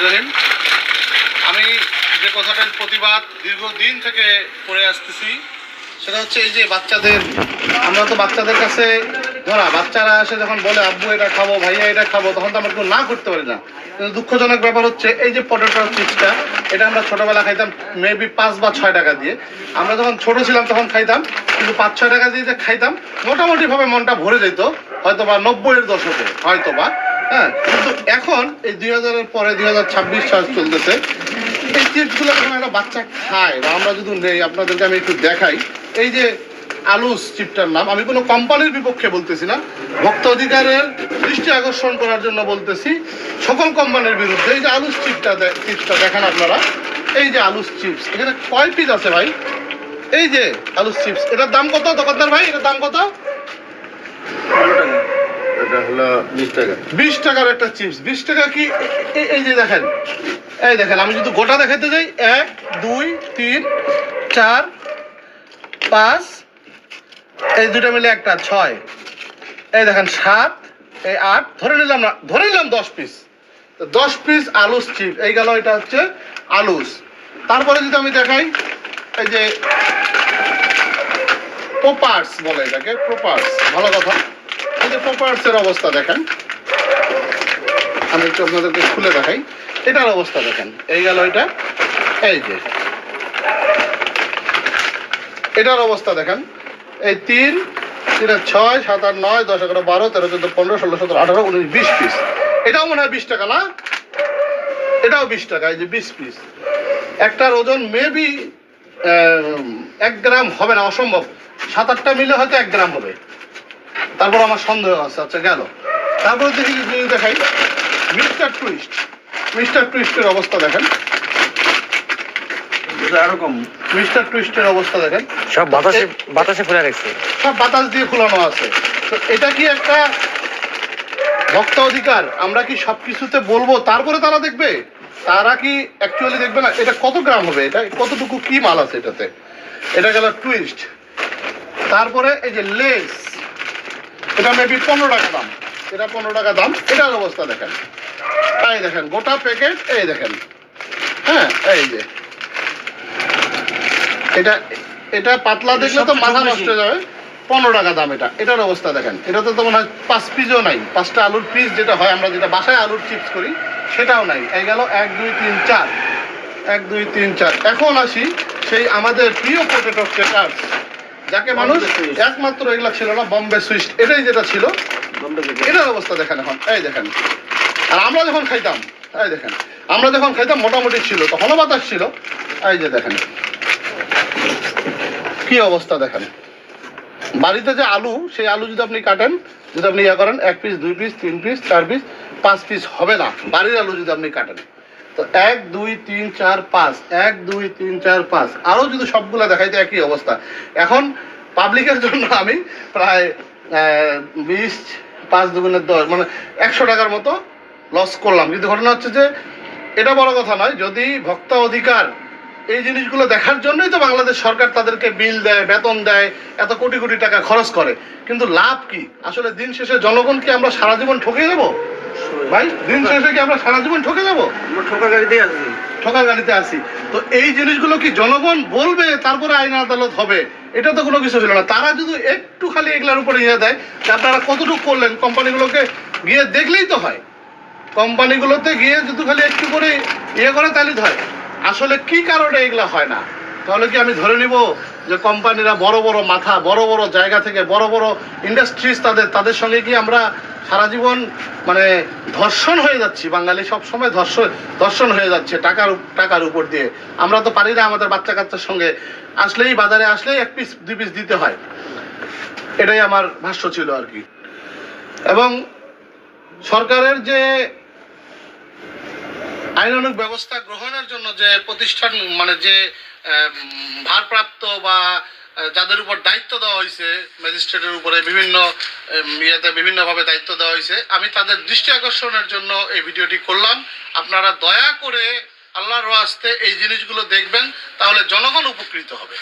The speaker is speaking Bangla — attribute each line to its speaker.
Speaker 1: রহিম আমি যে কথাটার প্রতিবাদ দীর্ঘদিন থেকে করে আসতেছি, সেটা হচ্ছে এই যে বাচ্চাদের, আমরা তো বাচ্চাদের কাছে ধরা, বাচ্চারা এসে যখন বলে, আব্বু, এটা খাব, ভাইয়া, এটা খাব, তখন তো আমরা কেউ না করতে পারি না। কিন্তু দুঃখজনক ব্যাপার হচ্ছে, এই যে পটেটো চিপসটা, এটা আমরা ছোটবেলা খাইতাম মেবি পাঁচ বা ছয় টাকা দিয়ে। আমরা যখন ছোট ছিলাম তখন খাইতাম, কিন্তু পাঁচ, ছয় টাকা দিয়ে যে খাইতাম, মোটামুটিভাবে মনটা ভরে যেত হয়তো বা নব্বইয়ের দশকে হয়তো বা হ্যাঁ কিন্তু এখন এই দুই হাজারের পরে দুই হাজার ছাব্বিশ সাল চলতেছে, এই চিপসগুলো যখন একটা বাচ্চা খায় বা আমরা যদি নেই, আপনাদেরকে আমি একটু দেখাই। এই যে আলুস চিপটার নাম, আমি কোনো কোম্পানির বিপক্ষে বলতেছি না, ভক্ত অধিকারের দৃষ্টি আকর্ষণ করার জন্য বলতেছি, সকল কোম্পানির বিরুদ্ধে এই যে আলুস চিপটা চিপসটা দেখেন আপনারা। এই যে আলুস চিপস, এখানে কয় পিস আছে ভাই? এই যে আলুস চিপস, এটার দাম কত? দোকানদার ভাই, এটার দাম কত?
Speaker 2: এটা
Speaker 1: চিপস। চার, পাঁচ, এই দুটো মিলে একটা, ছয়। এই দেখেন, সাত, এই আট, ধরে নিলাম না, ধরে নিলাম দশ পিস। দশ পিস আলুস চিপ এই গেল, এটা হচ্ছে আলুস। তারপরে যদি আমি দেখাই, এই যে পোপার্স বলে এটাকে পোপার্স ভালো কথা। অবস্থা দেখেন, আমি একটু আপনাদেরকে খুলে দেখাই। এটার অবস্থা দেখেন, এই গেল এটা, এই যে। এটার অবস্থা দেখেন, এই তিন, তিনের ছয়, সাত, আট, নয়, দশ, এগারো, বারো, তেরো, চোদ্দ, পনেরো, ষোলো, সতেরো, আঠারো, উনিশ, বিশ পিস। এটাও মনে হয় বিশ টাকা না? এটাও বিশ টাকা, এই যে বিশ পিস। একটার ওজন মেবি এক গ্রাম হবে না, অসম্ভব। সাত, আটটা মিলে হয়তো এক গ্রাম হবে। তারপর আমার সন্দেহ আছে আচ্ছা গেল। তারপর দেখি যদি দেখাই মিস্টার টুইস্ট। মিস্টার টুইস্টের অবস্থা দেখেন।
Speaker 2: এটা আরও কম।
Speaker 1: মিস্টার টুইস্টের অবস্থা দেখেন।
Speaker 3: সব বাতাসে বাতাসে ফুলে রাখছে।
Speaker 1: সব বাতাস দিয়ে ফুলানো আছে। তো এটা কি একটা ভক্ত অধিকার? আমরা কি সব কিছুতে বলব? তারপরে তারা দেখবে? তারা কি অ্যাকচুয়ালি দেখবে না? এটা কত গ্রাম হবে? এটা কতটুকু কি মাল আছে এটাতে? এটা গেল টুইস্ট। তারপরে এই যে লেস। এটা মেবি পনেরো টাকা দাম। এটা পনেরো টাকা দাম। এটার অবস্থা দেখেন। এই দেখেন গোটা প্যাকেট এই দেখেন। হ্যাঁ এই যে। এটা এটা পাতলা দেখলে তো মাথা নষ্ট হয়ে যাবে। পনেরো টাকা দাম এটা। এটার অবস্থা দেখেন। এটাতে তো মনে হয় পাঁচ পিসও নাই। পাঁচটা আলুর পিস যেটা হয় আমরা যেটা বাসায় আলুর চিপস করি সেটাও নাই। এই গেল এক দুই তিন চার। এক দুই তিন চার। এখন আসি সেই আমাদের প্রিয় পটেটো ক্রেটার্স যাকে মানুষ একমাত্র এগুলা ছিল না বম্বে সুইস্ট এটাই যেটা ছিল এটার অবস্থা দেখেন এখন। এই দেখেন। আর আমরা যখন খাইতাম এই দেখেন আমরা যখন খাইতাম মোটামুটি ছিল তখনও বাতাস ছিল। এই যে দেখেন। কি অবস্থা দেখেন। বাড়িতে যে আলু সেই আলু যদি আপনি কাটেন যদি আপনি ইয়া করেন এক পিস দুই পিস তিন পিস চার পিস পাঁচ পিস হবে না। বাড়ির আলু যদি আপনি কাটেন। তো এক, দুই, তিন, চার, পাঁচ। এক, দুই, তিন, চার, পাঁচ। আরও যদি সবগুলা দেখাইতে একই অবস্থা। এখন পাবলিকের জন্য আমি প্রায় বিশ, পাঁচ দুগুণের দশ মানে একশো টাকার মতো লস করলাম। কিন্তু ঘটনা হচ্ছে যে এটা বড় কথা নয়, যদি ভক্তা অধিকার এই জিনিসগুলো দেখার জন্যই তো বাংলাদেশ সরকার তাদেরকে বিল দেয়, বেতন দেয়, এত কোটি কোটি টাকা খরচ করে। কিন্তু লাভ কি? আসলে দিন শেষে জনগণকে আমরা সারা জীবন ঠকে যাব ভাই দিন শেষে কি আমরা সারা জীবন ঠকে যাব?
Speaker 2: ঠোকা গাড়িতে আছি।
Speaker 1: ঠকার গাড়িতে আসি তো এই জিনিসগুলো কি জনগণ বলবে তারপরে আইন আদালত হবে? এটা তো কোনো কিছু হলো না। তারা যদি একটু খালি এগুলার উপরে ইয়ে দেয় যে আপনারা কতটুকু করলেন কোম্পানিগুলোকে গিয়ে দেখলেই তো হয়। কোম্পানিগুলোতে গিয়ে যদি খালি একটু করে ইয়ে করে তাহলে হয়। আসলে কি কারণে এগুলা হয় না? তাহলে কি আমি ধরে নিব? যে কোম্পানিরা বড় বড় মাথা, বড় বড় জায়গা থেকে, বড় বড় ইন্ডাস্ট্রিজ তাদের তাদের সঙ্গে কি আমরা সারা জীবন মানে ধর্ষণ হয়ে যাচ্ছি? বাঙালি সব সময় ধর্ষণ ধর্ষণ হয়ে যাচ্ছে টাকার টাকার উপর দিয়ে। আমরা তো পারি না আমাদের বাচ্চা কাচ্চার সঙ্গে। আসলেই বাজারে আসলেই এক পিস দুই পিস দিতে হয়। এটাই আমার ভাষ্য ছিল আর কি। এবং সরকারের যে আইনানুগ ব্যবস্থা গ্রহণের জন্য যে প্রতিষ্ঠান মানে যে ভারপ্রাপ্ত বা যাদের উপর দায়িত্ব দেওয়া হয়েছে ম্যাজিস্ট্রেটের উপরে বিভিন্ন ইয়েতে বিভিন্নভাবে দায়িত্ব দেওয়া হয়েছে আমি তাদের দৃষ্টি আকর্ষণের জন্য এই ভিডিওটি করলাম। আপনারা দয়া করে আল্লাহর আসতে এই জিনিসগুলো দেখবেন, তাহলে জনগণ উপকৃত হবে।